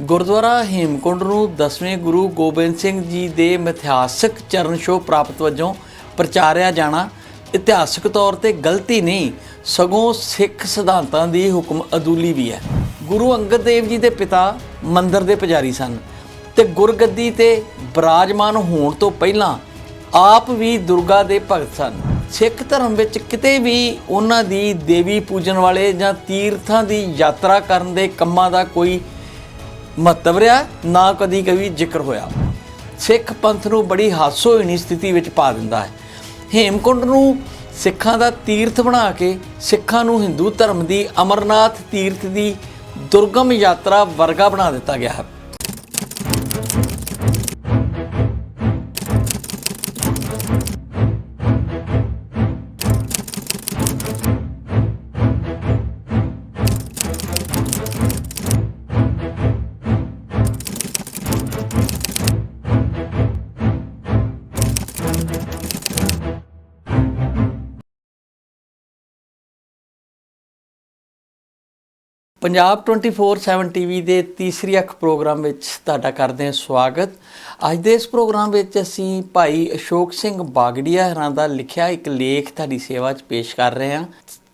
ਗੁਰਦੁਆਰਾ ਹੇਮਕੁੰਡ ਨੂੰ 10ਵੇਂ ਗੁਰੂ ਗੋਬਿੰਦ ਸਿੰਘ ਜੀ ਦੇ ਮਿਥਿਹਾਸਕ ਚਰਨ ਛੋਹ ਪ੍ਰਾਪਤ ਵਜੋਂ ਪ੍ਰਚਾਰਿਆ ਜਾਣਾ ਇਤਿਹਾਸਕ ਤੌਰ ਤੇ ਗਲਤੀ ਨਹੀਂ, ਸਗੋਂ ਸਿੱਖ ਸਿਧਾਂਤਾਂ ਦੀ ਹੁਕਮ ਅਦੂਲੀ ਵੀ ਹੈ। ਗੁਰੂ ਅੰਗਦ ਦੇਵ ਜੀ ਦੇ ਪਿਤਾ ਮੰਦਰ ਦੇ ਪੁਜਾਰੀ ਸਨ ਤੇ ਗੁਰਗੱਦੀ ਤੇ ਬਿਰਾਜਮਾਨ ਹੋਣ ਤੋਂ ਪਹਿਲਾਂ ਆਪ ਵੀ ਦੁਰਗਾ ਦੇ ਭਗਤ ਸਨ। ਸਿੱਖ ਧਰਮ ਵਿੱਚ ਕਿਤੇ ਵੀ ਉਹਨਾਂ ਦੀ ਦੇਵੀ ਪੂਜਨ ਵਾਲੇ ਜਾਂ ਤੀਰਥਾਂ ਦੀ ਯਾਤਰਾ ਕਰਨ ਦੇ ਕੰਮਾਂ ਦਾ ਕੋਈ ਮਹੱਤਵ ਰਿਹਾ, ਨਾ ਕਦੀ ਕਵੀ ਜ਼ਿਕਰ ਹੋਇਆ। ਸਿੱਖ ਪੰਥ ਨੂੰ ਬੜੀ ਹਾਸੋਹੀਣੀ ਸਥਿਤੀ ਵਿੱਚ ਪਾ ਦਿੰਦਾ ਹੈ। ਹੇਮਕੁੰਡ ਨੂੰ ਸਿੱਖਾਂ ਦਾ ਤੀਰਥ ਬਣਾ ਕੇ ਸਿੱਖਾਂ ਨੂੰ ਹਿੰਦੂ ਧਰਮ ਦੀ ਅਮਰਨਾਥ ਤੀਰਥ ਦੀ ਦੁਰਗਮ ਯਾਤਰਾ ਵਰਗਾ ਬਣਾ ਦਿੱਤਾ ਗਿਆ ਹੈ। ਪੰਜਾਬ 24/7 ਟੀਵੀ ਦੇ ਤੀਸਰੀ ਅੱਖ ਪ੍ਰੋਗਰਾਮ ਵਿੱਚ ਤੁਹਾਡਾ ਕਰਦੇ ਹਾਂ ਸਵਾਗਤ। ਅੱਜ ਦੇ ਇਸ ਪ੍ਰੋਗਰਾਮ ਵਿੱਚ ਅਸੀਂ ਭਾਈ ਅਸ਼ੋਕ ਸਿੰਘ ਬਾਗੜੀਆ ਹਰਾਂ ਦਾ ਲਿਖਿਆ ਇੱਕ ਲੇਖ ਤੁਹਾਡੀ ਸੇਵਾ 'ਚ ਪੇਸ਼ ਕਰ ਰਹੇ ਹਾਂ,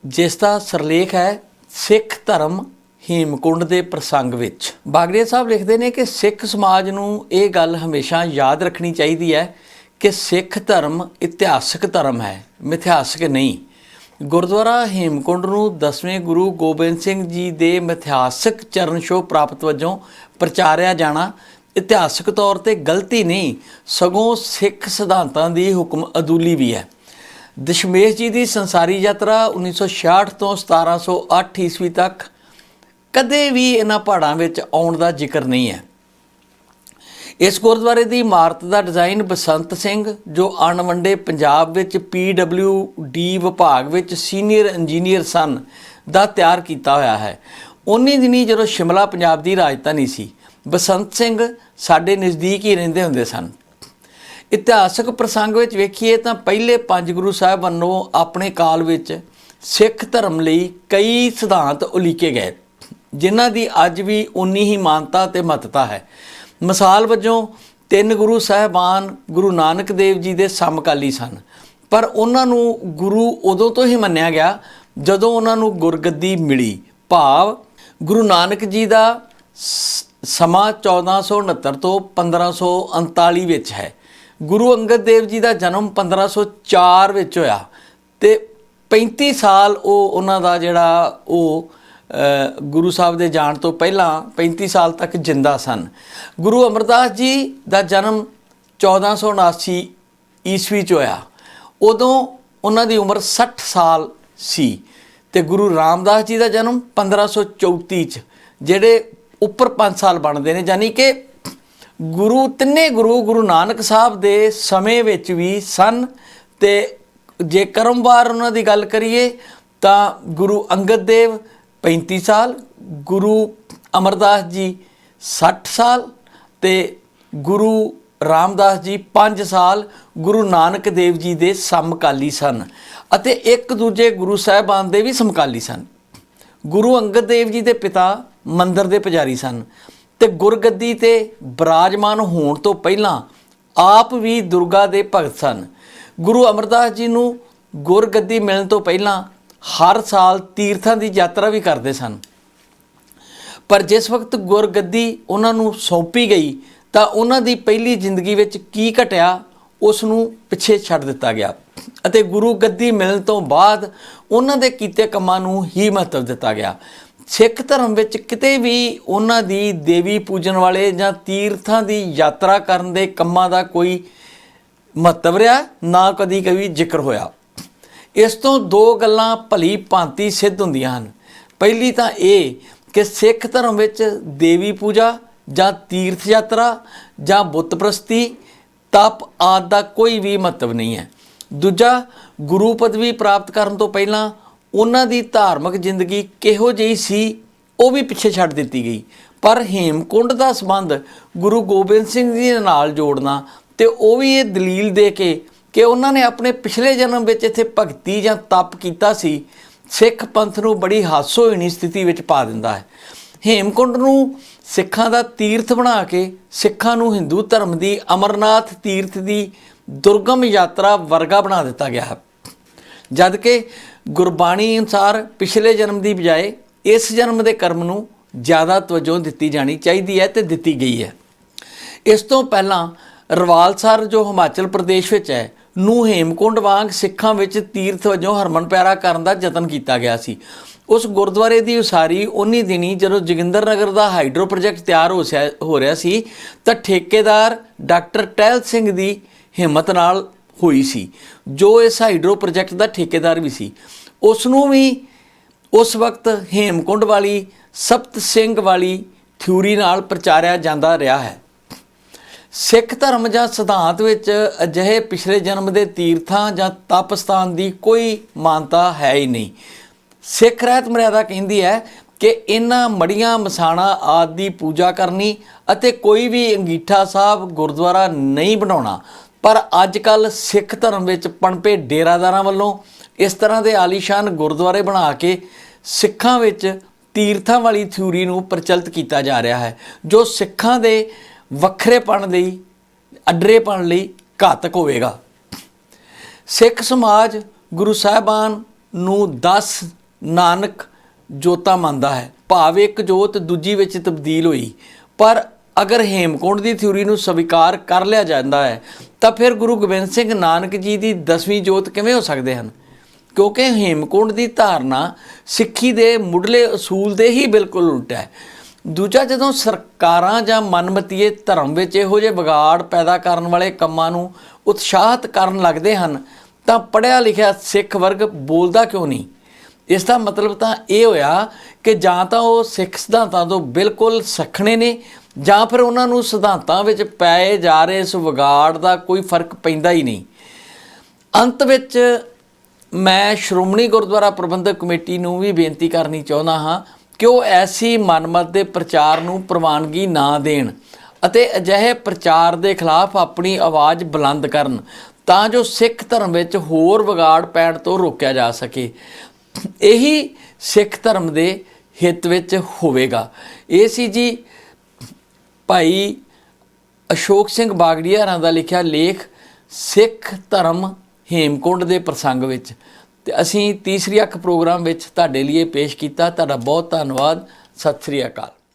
ਜਿਸ ਦਾ ਸਰਲੇਖ ਹੈ, ਸਿੱਖ ਧਰਮ ਹੇਮਕੁੰਡ ਦੇ ਪ੍ਰਸੰਗ ਵਿੱਚ। ਬਾਗੜੀਆ ਸਾਹਿਬ ਲਿਖਦੇ ਨੇ ਕਿ ਸਿੱਖ ਸਮਾਜ ਨੂੰ ਇਹ ਗੱਲ ਹਮੇਸ਼ਾ ਯਾਦ ਰੱਖਣੀ ਚਾਹੀਦੀ ਹੈ ਕਿ ਸਿੱਖ ਧਰਮ ਇਤਿਹਾਸਕ ਧਰਮ ਹੈ, ਮਿਥਿਹਾਸਕ ਨਹੀਂ। ਗੁਰਦੁਆਰਾ ਹੇਮਕੁੰਡ ਨੂੰ 10ਵੇਂ ਗੁਰੂ ਗੋਬਿੰਦ ਸਿੰਘ ਜੀ ਦੇ ਮਿਥਿਹਾਸਕ ਚਰਨ ਛੋਹ ਪ੍ਰਾਪਤ ਵਜੋਂ ਪ੍ਰਚਾਰਿਆ ਜਾਣਾ ਇਤਿਹਾਸਕ ਤੌਰ ਤੇ ਗਲਤੀ ਨਹੀਂ, ਸਗੋਂ ਸਿੱਖ ਸਿਧਾਂਤਾਂ ਦੀ ਹੁਕਮ ਅਦੂਲੀ ਵੀ ਹੈ। ਦਸ਼ਮੇਸ਼ ਜੀ ਦੀ ਸੰਸਾਰੀ ਯਾਤਰਾ 1966 ਤੋਂ 1708 ਈਸਵੀ ਤੱਕ ਕਦੇ ਵੀ ਇਹਨਾਂ ਪਹਾੜਾਂ ਵਿੱਚ ਆਉਣ ਦਾ ਜ਼ਿਕਰ ਨਹੀਂ ਹੈ। ਇਸ ਗੁਰਦੁਆਰੇ ਦੀ ਇਮਾਰਤ ਦਾ ਡਿਜ਼ਾਈਨ ਬਸੰਤ ਸਿੰਘ, ਜੋ ਅਣਵੰਡੇ ਪੰਜਾਬ ਵਿੱਚ ਡੀ ਵਿਭਾਗ ਵਿੱਚ ਸੀਨੀਅਰ ਇੰਜੀਨੀਅਰ ਸਨ, ਦਾ ਤਿਆਰ ਕੀਤਾ ਹੋਇਆ ਹੈ। ਉਨੀ ਦਿਨੀ ਜਦੋਂ ਸ਼ਿਮਲਾ ਪੰਜਾਬ ਦੀ ਰਾਜਧਾਨੀ ਸੀ, ਬਸੰਤ ਸਿੰਘ ਸਾਡੇ ਨਜ਼ਦੀਕ ਹੀ ਰਹਿੰਦੇ ਹੁੰਦੇ ਸਨ। ਇਤਿਹਾਸਕ ਪ੍ਰਸੰਗ ਵਿੱਚ ਵੇਖੀਏ ਤਾਂ ਪਹਿਲੇ ਪੰਜ ਗੁਰੂ ਸਾਹਿਬ ਵੱਲੋਂ ਆਪਣੇ ਕਾਲ ਵਿੱਚ ਸਿੱਖ ਧਰਮ ਲਈ ਕਈ ਸਿਧਾਂਤ ਉਲੀਕੇ ਗਏ, ਜਿਨ੍ਹਾਂ ਦੀ ਅੱਜ ਵੀ ਉਨੀ ਹੀ ਮਾਨਤਾ ਤੇ ਮਹੱਤਤਾ ਹੈ। ਮਿਸਾਲ ਵਜੋਂ ਤਿੰਨ ਗੁਰੂ ਸਾਹਿਬਾਨ ਗੁਰੂ ਨਾਨਕ ਦੇਵ ਜੀ ਦੇ ਸਮਕਾਲੀ ਸਨ। ਪਰ ਉਹਨਾਂ ਨੂੰ ਗੁਰੂ ਉਦੋਂ ਤੋਂ ਹੀ ਮੰਨਿਆ ਗਿਆ ਜਦੋਂ ਉਹਨਾਂ ਨੂੰ ਗੁਰਗੱਦੀ ਮਿਲੀ। ਭਾਵ ਗੁਰੂ ਨਾਨਕ ਜੀ ਦਾ ਸ- ਸਮਾਂ 1469 ਤੋਂ 1539 ਵਿੱਚ ਹੈ। ਗੁਰੂ ਅੰਗਦ ਦੇਵ ਜੀ ਦਾ ਜਨਮ 1504 ਵਿੱਚ ਹੋਇਆ ਤੇ 35 ਸਾਲ ਉਹ ਉਹਨਾਂ ਦਾ ਜਿਹੜਾ ਉਹ ਗੁਰੂ ਸਾਹਿਬ ਦੇ ਜਾਣ ਤੋਂ ਪਹਿਲਾਂ 35 ਸਾਲ ਤੱਕ ਜਿੰਦਾ ਸਨ। ਗੁਰੂ ਅਮਰਦਾਸ ਜੀ ਦਾ ਜਨਮ 1479 ਈਸਵੀ ਚ ਹੋਇਆ। ਉਦੋਂ ਉਹਨਾਂ ਦੀ ਉਮਰ 60 ਸਾਲ ਸੀ ਤੇ ਗੁਰੂ ਰਾਮਦਾਸ ਜੀ ਦਾ ਜਨਮ 1534 ਚ, ਜਿਹੜੇ ਉੱਪਰ 5 ਸਾਲ ਬਣਦੇ ਨੇ। ਯਾਨੀ ਕਿ ਗੁਰੂ, ਤਿੰਨੇ ਗੁਰੂ ਗੁਰੂ ਨਾਨਕ ਸਾਹਿਬ ਦੇ ਸਮੇਂ ਵਿੱਚ ਵੀ ਸਨ ਤੇ ਜੇ ਕਰਮਵਾਰ ਉਹਨਾਂ ਦੀ ਗੱਲ ਕਰੀਏ ਤਾਂ ਗੁਰੂ ਅੰਗਦ ਦੇਵ 35 ਸਾਲ, ਗੁਰੂ ਅਮਰਦਾਸ ਜੀ 60 ਸਾਲ ਤੇ ਗੁਰੂ ਰਾਮਦਾਸ ਜੀ 5 ਸਾਲ, ਗੁਰੂ ਨਾਨਕ ਦੇਵ ਜੀ ਦੇ ਸਮਕਾਲੀ ਸਨ ਅਤੇ ਇੱਕ ਦੂਜੇ ਗੁਰੂ ਸਾਹਿਬਾਨ ਦੇ ਵੀ ਸਮਕਾਲੀ ਸਨ। ਗੁਰੂ ਅੰਗਦ ਦੇਵ ਜੀ ਦੇ ਪਿਤਾ ਮੰਦਰ ਦੇ ਪੁਜਾਰੀ ਸਨ ਤੇ ਗੁਰਗੱਦੀ ਤੇ ਬਿਰਾਜਮਾਨ ਹੋਣ ਤੋਂ ਪਹਿਲਾਂ ਆਪ ਵੀ ਦੁਰਗਾ ਦੇ ਭਗਤ ਸਨ। ਗੁਰੂ ਅਮਰਦਾਸ ਜੀ ਨੂੰ ਗੁਰਗੱਦੀ ਮਿਲਣ ਤੋਂ ਪਹਿਲਾਂ ਹਰ ਸਾਲ ਤੀਰਥਾਂ ਦੀ ਯਾਤਰਾ ਵੀ ਕਰਦੇ ਸਨ। ਪਰ ਜਿਸ ਵਕਤ ਗੁਰਗੱਦੀ ਉਹਨਾਂ ਨੂੰ ਸੌਂਪੀ ਗਈ, ਤਾਂ ਉਹਨਾਂ ਦੀ ਪਹਿਲੀ ਜ਼ਿੰਦਗੀ ਵਿੱਚ ਕੀ ਘਟਿਆ, ਉਸ ਨੂੰ ਪਿੱਛੇ ਛੱਡ ਦਿੱਤਾ ਗਿਆ ਅਤੇ ਗੁਰੂ ਗੱਦੀ ਮਿਲਣ ਤੋਂ ਬਾਅਦ ਉਹਨਾਂ ਦੇ ਕੀਤੇ ਕੰਮਾਂ ਨੂੰ ਹੀ ਮਹੱਤਵ ਦਿੱਤਾ ਗਿਆ। ਸਿੱਖ ਧਰਮ ਵਿੱਚ ਕਿਤੇ ਵੀ ਉਹਨਾਂ ਦੀ ਦੇਵੀ ਪੂਜਨ ਵਾਲੇ ਜਾਂ ਤੀਰਥਾਂ ਦੀ ਯਾਤਰਾ ਕਰਨ ਦੇ ਕੰਮਾਂ ਦਾ ਕੋਈ ਮਹੱਤਵ ਰਿਹਾ, ਨਾ ਕਦੀ ਕਦੀ ਜ਼ਿਕਰ ਹੋਇਆ। ਇਸ ਤੋਂ ਦੋ ਗੱਲਾਂ ਭਲੀ ਭਾਂਤੀ ਸਿੱਧ ਹੁੰਦੀਆਂ ਹਨ। ਪਹਿਲੀ ਤਾਂ ਇਹ ਕਿ ਸਿੱਖ ਧਰਮ ਵਿੱਚ ਦੇਵੀ ਪੂਜਾ ਜਾਂ ਤੀਰਥ ਯਾਤਰਾ ਜਾਂ ਬੁੱਤ ਪ੍ਰਸਤੀ, ਤਪ ਆਦਿ ਦਾ ਕੋਈ ਵੀ ਮਹੱਤਵ ਨਹੀਂ ਹੈ। ਦੂਜਾ, ਗੁਰੂ ਪਦਵੀ ਪ੍ਰਾਪਤ ਕਰਨ ਤੋਂ ਪਹਿਲਾਂ ਉਹਨਾਂ ਦੀ ਧਾਰਮਿਕ ਜ਼ਿੰਦਗੀ ਕਿਹੋ ਜਿਹੀ ਸੀ, ਉਹ ਵੀ ਪਿੱਛੇ ਛੱਡ ਦਿੱਤੀ ਗਈ। ਪਰ ਹੇਮਕੁੰਡ ਦਾ ਸੰਬੰਧ ਗੁਰੂ ਗੋਬਿੰਦ ਸਿੰਘ ਜੀ ਨਾਲ ਜੋੜਨਾ ਤੇ ਉਹ ਵੀ ਇਹ ਦਲੀਲ ਦੇ ਕੇ ਕਿ ਉਹਨਾਂ ਨੇ ਆਪਣੇ ਪਿਛਲੇ ਜਨਮ ਵਿੱਚ ਇੱਥੇ ਭਗਤੀ ਜਾਂ ਤਪ ਕੀਤਾ ਸੀ, ਸਿੱਖ ਪੰਥ ਨੂੰ ਬੜੀ ਹਾਸੋਹੀਣੀ ਸਥਿਤੀ ਵਿੱਚ ਪਾ ਦਿੰਦਾ ਹੈ। ਹੇਮਕੁੰਡ ਨੂੰ ਸਿੱਖਾਂ ਦਾ ਤੀਰਥ ਬਣਾ ਕੇ ਸਿੱਖਾਂ ਨੂੰ ਹਿੰਦੂ ਧਰਮ ਦੀ ਅਮਰਨਾਥ ਤੀਰਥ ਦੀ ਦੁਰਗਮ ਯਾਤਰਾ ਵਰਗਾ ਬਣਾ ਦਿੱਤਾ ਗਿਆ ਹੈ। ਜਦ ਕਿ ਗੁਰਬਾਣੀ ਅਨੁਸਾਰ ਪਿਛਲੇ ਜਨਮ ਦੀ ਬਜਾਏ ਇਸ ਜਨਮ ਦੇ ਕਰਮ ਨੂੰ ਜ਼ਿਆਦਾ ਤਵੱਜੋ ਦਿੱਤੀ ਜਾਣੀ ਚਾਹੀਦੀ ਹੈ ਤੇ ਦਿੱਤੀ ਗਈ ਹੈ। ਇਸ ਤੋਂ ਪਹਿਲਾਂ ਰਵਾਲਸਰ ਜੋ ਹਿਮਾਚਲ ਪ੍ਰਦੇਸ਼ ਵਿੱਚ ਹੈ ਨੂੰ ਹੇਮਕੁੰਡ ਵਾਂਗ ਸਿੱਖਾਂ ਵਿੱਚ ਤੀਰਥ ਵਜੋਂ ਹਰਮਨ ਪਿਆਰਾ ਕਰਨ ਦਾ ਯਤਨ ਕੀਤਾ ਗਿਆ ਸੀ। ਉਸ ਗੁਰਦੁਆਰੇ ਦੀ ਉਸਾਰੀ ਉਨੀ ਦਿਨੀ ਜਦੋਂ ਜੋਗਿੰਦਰ ਨਗਰ ਦਾ ਹਾਈਡਰੋ ਪ੍ਰੋਜੈਕਟ ਤਿਆਰ ਹੋ ਸਿਆ- ਹੋ ਰਿਹਾ ਸੀ, ਤਾਂ ਠੇਕੇਦਾਰ ਡਾਕਟਰ ਟਹਿਲ ਸਿੰਘ ਦੀ ਹਿੰਮਤ ਨਾਲ ਹੋਈ ਸੀ, ਜੋ ਇਸ ਹਾਈਡਰੋ ਪ੍ਰੋਜੈਕਟ ਦਾ ਠੇਕੇਦਾਰ ਵੀ ਸੀ। ਉਸ ਨੂੰ ਵੀ ਉਸ ਵਕਤ ਹੇਮਕੁੰਡ ਵਾਲੀ ਸਪਤ ਸਿੰਘ ਵਾਲੀ ਥਿਊਰੀ ਨਾਲ ਪ੍ਰਚਾਰਿਆ ਜਾਂਦਾ ਰਿਹਾ ਹੈ। ਸਿੱਖ ਧਰਮ ਜਾਂ ਸਿਧਾਂਤ ਵਿੱਚ ਅਜਿਹੇ ਪਿਛਲੇ ਜਨਮ ਦੇ ਤੀਰਥਾਂ ਜਾਂ ਤਪਸਥਾਨ ਦੀ ਕੋਈ ਮਾਨਤਾ ਹੈ ਹੀ ਨਹੀਂ। ਸਿੱਖ ਰਹਿਤ ਮਰਿਆਦਾ ਕਹਿੰਦੀ ਹੈ ਕਿ ਇਹਨਾਂ ਮੜੀਆਂ ਮਸਾਣਾ ਆਦਿ ਦੀ ਪੂਜਾ ਕਰਨੀ ਅਤੇ ਕੋਈ ਵੀ ਅੰਗੀਠਾ ਸਾਹਿਬ ਗੁਰਦੁਆਰਾ ਨਹੀਂ ਬਣਾਉਣਾ। ਪਰ ਅੱਜ ਕੱਲ ਸਿੱਖ ਧਰਮ ਵਿੱਚ ਪਣਪੇ ਡੇਰਾਦਾਰਾਂ ਵੱਲੋਂ ਇਸ ਤਰ੍ਹਾਂ ਦੇ ਆਲੀਸ਼ਾਨ ਗੁਰਦੁਆਰੇ ਬਣਾ ਕੇ ਸਿੱਖਾਂ ਵਿੱਚ ਤੀਰਥਾਂ ਵਾਲੀ ਥਿਊਰੀ ਨੂੰ ਪ੍ਰਚਲਿਤ ਕੀਤਾ ਜਾ ਰਿਹਾ ਹੈ, ਜੋ ਸਿੱਖਾਂ ਦੇ ਵੱਖਰੇਪਣ ਲਈ, ਅਡਰੇਪਣ ਲਈ ਘਾਤਕ ਹੋਵੇਗਾ। ਸਿੱਖ ਸਮਾਜ ਗੁਰੂ ਸਾਹਿਬਾਨ ਨੂੰ 10 ਨਾਨਕ ਜੋਤਾਂ ਮੰਨਦਾ ਹੈ। ਭਾਵ ਇੱਕ ਜੋਤ ਦੂਜੀ ਵਿੱਚ ਤਬਦੀਲ ਹੋਈ। ਪਰ ਅਗਰ ਹੇਮਕੁੰਡ ਦੀ ਥਿਊਰੀ ਨੂੰ ਸਵੀਕਾਰ ਕਰ ਲਿਆ ਜਾਂਦਾ ਹੈ, ਤਾਂ ਫਿਰ ਗੁਰੂ ਗੋਬਿੰਦ ਸਿੰਘ ਨਾਨਕ ਜੀ ਦੀ 10ਵੀਂ ਜੋਤ ਕਿਵੇਂ ਹੋ ਸਕਦੇ ਹਨ? ਕਿਉਂਕਿ ਹੇਮਕੁੰਡ ਦੀ ਧਾਰਨਾ ਸਿੱਖੀ ਦੇ ਮੁੱਢਲੇ ਅਸੂਲ ਦੇ ਹੀ ਬਿਲਕੁਲ ਉਲਟਾ ਹੈ। ਦੂਜਾ, ਜਦੋਂ ਸਰਕਾਰਾਂ ਜਾਂ ਮਨਮਤੀਏ ਧਰਮ ਵਿੱਚ ਇਹੋ ਜਿਹੇ ਵਿਗਾੜ ਪੈਦਾ ਕਰਨ ਵਾਲੇ ਕੰਮਾਂ ਨੂੰ ਉਤਸ਼ਾਹਿਤ ਕਰਨ ਲੱਗਦੇ ਹਨ, ਤਾਂ ਪੜਿਆ ਲਿਖਿਆ ਸਿੱਖ ਵਰਗ ਬੋਲਦਾ ਕਿਉਂ ਨਹੀਂ? ਇਸ ਦਾ ਮਤਲਬ ਤਾਂ ਇਹ ਹੋਇਆ ਕਿ ਜਾਂ ਤਾਂ ਉਹ ਸਿੱਖ ਸਿਧਾਂਤਾਂ ਤੋਂ ਬਿਲਕੁਲ ਸਖਣੇ ਨੇ, ਜਾਂ ਫਿਰ ਉਹਨਾਂ ਨੂੰ ਸਿਧਾਂਤਾਂ ਵਿੱਚ ਪਏ ਜਾ ਰਹੇ ਇਸ ਵਿਗਾੜ ਦਾ ਕੋਈ ਫ਼ਰਕ ਪੈਂਦਾ ਹੀ ਨਹੀਂ। ਅੰਤ ਵਿੱਚ ਮੈਂ ਸ਼੍ਰੋਮਣੀ ਗੁਰਦੁਆਰਾ ਪ੍ਰਬੰਧਕ ਕਮੇਟੀ ਨੂੰ ਵੀ ਬੇਨਤੀ ਕਰਨੀ ਚਾਹੁੰਦਾ ਹਾਂ ਕਿ ਉਹ ਐਸੀ ਮਨਮਤ ਦੇ ਪ੍ਰਚਾਰ ਨੂੰ ਪ੍ਰਵਾਨਗੀ ਨਾ ਦੇਣ ਅਤੇ ਅਜਿਹੇ ਪ੍ਰਚਾਰ ਦੇ ਖਿਲਾਫ ਆਪਣੀ ਆਵਾਜ਼ ਬੁਲੰਦ ਕਰਨ ਤਾਂ ਜੋ ਸਿੱਖ ਧਰਮ ਵਿੱਚ ਹੋਰ ਵਿਗਾੜ ਪੈਣ ਤੋਂ ਰੋਕਿਆ ਜਾ ਸਕੇ? ਇਹੀ ਸਿੱਖ ਧਰਮ ਦੇ ਹਿੱਤ ਵਿੱਚ ਹੋਵੇਗਾ। ਇਹ ਸੀ ਜੀ ਭਾਈ ਅਸ਼ੋਕ ਸਿੰਘ ਬਾਗੜੀਆ ਹਰਾਂ ਦਾ ਲਿਖਿਆ ਲੇਖ, ਸਿੱਖ ਧਰਮ ਹੇਮਕੁੰਡ ਦੇ ਪ੍ਰਸੰਗ ਵਿੱਚ। ਤੇ ਅਸੀਂ ਤੀਸਰੀ ਅੱਖ ਪ੍ਰੋਗਰਾਮ ਵਿੱਚ ਤੁਹਾਡੇ ਲਈ ਇਹ ਪੇਸ਼ ਕੀਤਾ। ਤੁਹਾਡਾ ਬਹੁਤ ਧੰਨਵਾਦ। ਸਤਿ ਸ੍ਰੀ ਅਕਾਲ।